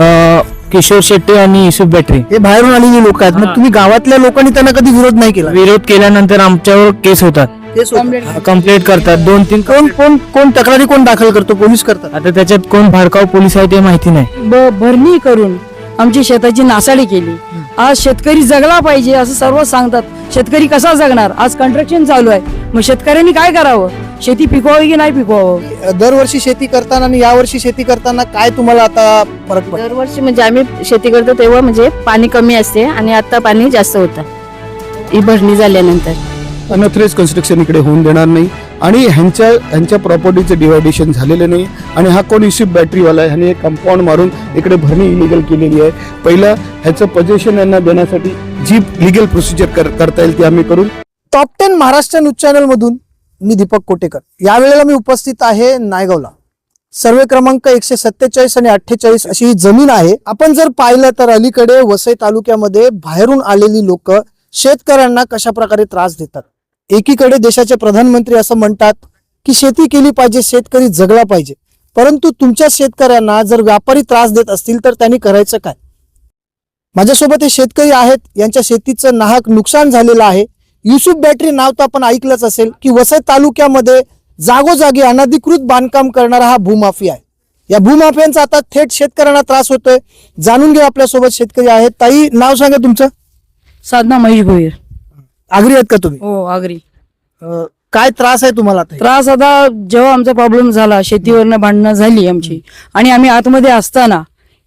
अ, किशोर शेट्टी आणि युसुफ बॅटरी. हे बाहेरून आलेली लोक आहेत. मग. तुम्ही गावातल्या लोकांनी त्यांना कधी विरोध नाही केला? विरोध केल्यानंतर आमच्यावर केस होतात. कंप्लेंट करतात. दोन तीन कोण कोण कोण तक्रारी कोण दाखल करतो? पोलीस करतात. आता त्याच्यात कोण भडकाव पोलीस आहे ते माहिती नाही. ब भरणी करून आमची शेताची नासाडी केली. आज शेतकरी जगला पाहिजे असं सर्व सांगतात. शेतकरी कसा जगणार? आज कंस्ट्रक्शन चालू आहे. मग शेतकऱ्यांनी काय करावं? शेती पिकवावी की नाही पिकवावं? दरवर्षी शेती करताना आणि यावर्षी शेती करताना काय तुम्हाला आता फरक पडतो? दरवर्षी म्हणजे आम्ही शेती करतो तेव्हा म्हणजे पाणी कमी असते आणि आता पाणी जास्त होतं. ही भरणी झाल्यानंतर. अनथरेज कन्स्ट्रक्शन इकडे होऊन देणार नाही आणि ह्यांच्या ह्यांच्या प्रॉपर्टीचं डिवायडेशन झालेलं नाही आणि हा कोण इशिप बॅटरीवाला आहे? ह्याने एक कंपाऊंड मारून इकडे भरणी इलिगल केलेली आहे. पहिलं ह्याचं पोझिशन यांना देण्यासाठी जी लिगल प्रोसिजर कर करता येईल ती आम्ही करून top ten Maharashtra news channel मधून मी दीपक कोटेकर. यावेळेला मी उपस्थित आहे नायगावला. सर्वे क्रमांक एकशे सत्तेचाळीस आणि अठ्ठेचाळीस अशी ही जमीन आहे. आपण जर पाहिलं तर अलीकडे वसई तालुक्यामध्ये बाहेरून आलेली लोक शेतकऱ्यांना कशा प्रकारे त्रास देतात? एकीकडे देशाचे प्रधानमंत्री असं म्हणतात की शेती केली पाहिजे शेतकरी जगला पाहिजे. परंतु तुमच्या शेतकऱ्यांना जर व्यापारी त्रास देत असतील तर त्यांनी करायचं काय? माझ्यासोबत हे शेतकरी आहेत. यांच्या शेतीचं नाहक नुकसान झालेलं आहे. युसुफ बॅटरी नाव तर आपण ऐकलंच असेल की वसई तालुक्यामध्ये जागोजागी अनधिकृत बांधकाम करणारा हा भूमाफिया आहे. या भूमाफियांचा आता थेट शेतकऱ्यांना त्रास होतोय. जाणून घेऊ आपल्यासोबत शेतकरी आहेत. ताई नाव सांगा तुमचं? साधना महेश भोईर. आगरी आहेत का तुम्ही? हो आगरी. अं, काय त्रास आहे तुम्हाला आता त्रास आता जेव्हा आमचा प्रॉब्लेम झाला शेतीवरनं भांडणं झाली आमची आणि आम्ही आतमध्ये असताना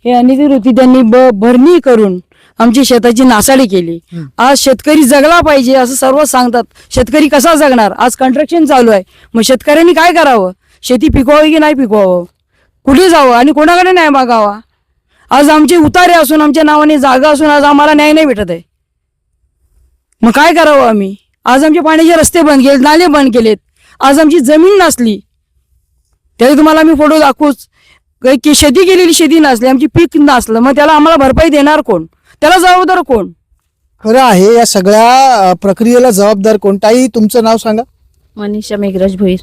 हे होती त्यांनी ब भरणी करून आमची शेताची नासाडी केली. आज शेतकरी जगला पाहिजे असं सर्व सांगतात. शेतकरी कसा जगणार? आज कंस्ट्रक्शन चालू आहे. मग शेतकऱ्यांनी काय करावं? शेती पिकवावी की नाही पिकवावं? कुठे जावं आणि कोणाकडे न्याय मागावा? आज आमचे उतारे असून आमच्या नावाने जागा असून आज आम्हाला न्याय नाही भेटत आहे. मग काय करावं आम्ही? आज आमचे पाण्याचे रस्ते बंद केले नाले बंद केलेत. आज आमची जमीन नसली. तरी तुम्हाला मी फोटो दाखवूच. काही की शेती केलेली शेती नसली आमची पीक नसलं मग त्याला आम्हाला भरपाई देणार कोण? त्याला जबाबदार कोण? खरं आहे या सगळ्या अं, प्रक्रियेला जबाबदार कोणताही तुमचं नाव सांगा. मनीषा मेघराज भोईर.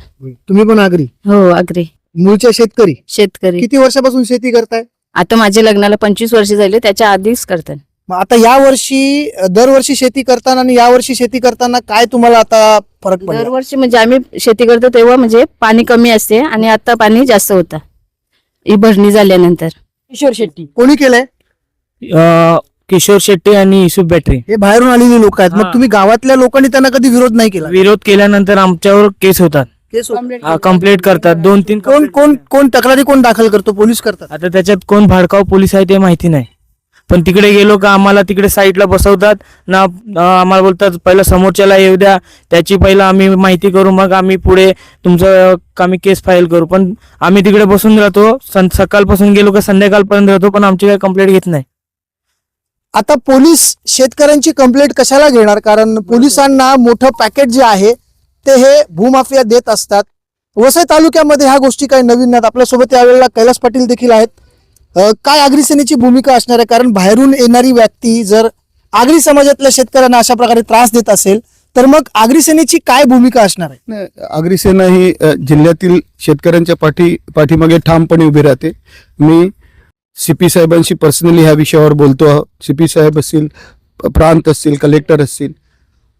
तुम्ही पण आगरी? हो अग्रे मूळच्या शेतकरी? शेतकरी. किती वर्षापासून शेती करताय? आता माझ्या लग्नाला पंचवीस वर्ष झाले त्याच्या आधीच करतात. मग आता या वर्षी दरवर्षी शेती करताना आणि यावर्षी शेती करताना काय तुम्हाला आता फरक पडला? दरवर्षी म्हणजे आम्ही शेती करतो तेव्हा म्हणजे पाणी कमी असते आणि आता पाणी जास्त होतं. ही भरणी झाल्यानंतर. किशोर शेट्टी. कोणी केलंय? अ, किशोर शेट्टी आणि युसुफ बॅटरी. हे बाहेरून आलेली लोक आहेत. मग हा. तुम्ही गावातल्या लोकांनी त्यांना कधी विरोध नाही केला? विरोध केल्यानंतर आमच्यावर केस होतात. केस होत- कंप्लेंट करतात. दोन तीन कोण कोण कोण तक्रारी कोण दाखल करतो? पोलीस करतात. आता त्याच्यात कोण भडकाव पोलीस आहे ते माहिती नाही. पण तिकडे गेलो का आम्हाला तिकडे साईडला बसवतात. ना अं, आम्हाला बोलतात पहिलं समोरच्याला येऊ द्या. त्याची पहिलं आम्ही माहिती करू. मग आम्ही पुढे तुमचं आम्ही केस फाईल करू. पण आम्ही तिकडे बसून राहतो. सं- सकाळपासून गेलो का संध्याकाळपर्यंत राहतो पण आमची काही कंप्लेंट घेत नाही. आता पोलीस शेतकऱ्यांची कंप्लेंट कशाला घेणार? कारण पोलिसांना मोठं पॅकेट जे आहे ते हे भूमाफिया देत असतात. वसई तालुक्यामध्ये ह्या गोष्टी काही नवीन नाहीत. आपल्यासोबत यावेळेला कैलास पाटील देखील आहेत. काय आगरी सेनेची भूमिका असणार आहे? कारण बाहेरून येणारी व्यक्ती जर आगरी समाजातल्या शेतकऱ्यांना अशा प्रकारे त्रास देत असेल तर मग आगरी सेनेची काय भूमिका असणार आहे? अग्रिसेना ही जिल्ह्यातील शेतकऱ्यांच्या पाठी पाठीमागे ठामपणे उभी राहते. मी सी पी साहेबांशी पर्सनली ह्या विषयावर बोलतो सी पी साहेब असतील प्रांत असतील कलेक्टर असतील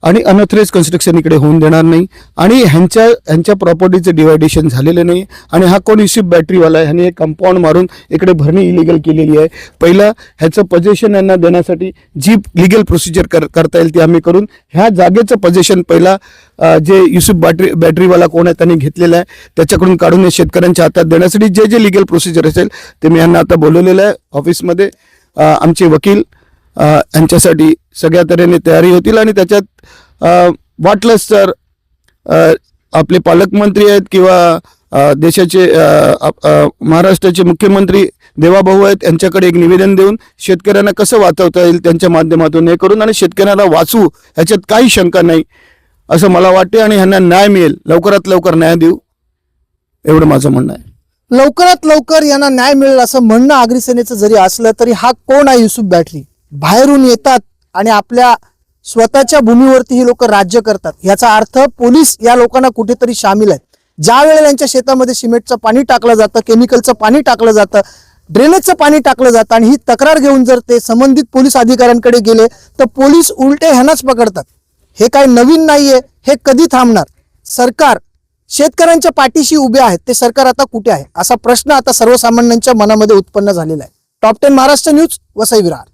आणि अनऑथराईज कन्स्ट्रक्शन इकडे होऊन देणार नाही. आणि ह्यांच्या ह्यांच्या प्रॉपर्टीचं डिवायडेशन झालेलं नाही. आणि हा कोण इशिप बॅटरीवाला आहे? ह्याने एक कंपाऊंड मारून इकडे भरणी इलिगल केलेली आहे. पहिलं ह्याचं पजेशन यांना देण्यासाठी जी लिगल प्रोसिजर कर करता येईल ती आम्ही करून ह्या जागेचं पजेशन पहिला जे युसुफ बॅटरी बॅटरीवाला कोण आहे त्यांनी घेतलेला आहे. त्याच्याकडून काढून शेतकऱ्यांच्या हातात देण्यासाठी जे जे लिगल प्रोसिजर असेल ते मी यांना आता बोलवलेलं आहे. ऑफिसमध्ये आमचे वकील यांच्यासाठी सगळ्या तऱ्हेने तयारी होतील आणि त्याच्यात वाटलंच तर आपले पालकमंत्री आहेत किंवा देशाचे महाराष्ट्राचे मुख्यमंत्री देवाभाऊ आहेत यांच्याकडे एक निवेदन देऊन शेतकऱ्यांना कसं वाचवता येईल त्यांच्या माध्यमातून हे करून आणि शेतकऱ्यांना वाचवू ह्याच्यात काही शंका नाही असं मला वाटते आणि ह्यांना न्याय मिळेल. लवकरात लवकर न्याय देऊ एवढं माझं म्हणणं आहे. लवकरात लवकर यांना न्याय मिळेल असं म्हणणं आगरी सेनेचं जरी असलं तरी हा कोण आहे युसुफ बॅटरी? बाहेरून येतात आणि आपल्या स्वतःच्या भूमीवरती ही लोक राज्य करतात. याचा अर्थ पोलीस या लोकांना कुठेतरी सामील आहेत. ज्या वेळेला यांच्या शेतामध्ये सिमेंटचं पाणी टाकलं जातं केमिकलचं पाणी टाकलं जातं ड्रेनेजचं पाणी टाकलं जातं आणि ही तक्रार घेऊन जर ते संबंधित पोलीस अधिकाऱ्यांकडे गेले तर पोलीस उलटे ह्यांनाच पकडतात. हे काय नवीन नाहीये हे कधी थांबणार? सरकार शेतकऱ्यांच्या पाठीशी उभे आहेत ते सरकार आता कुठे आहे? असा प्रश्न आता सर्वसामान्यांच्या मनामध्ये उत्पन्न झालेला आहे. Top ten Maharashtra news Vasai Virar.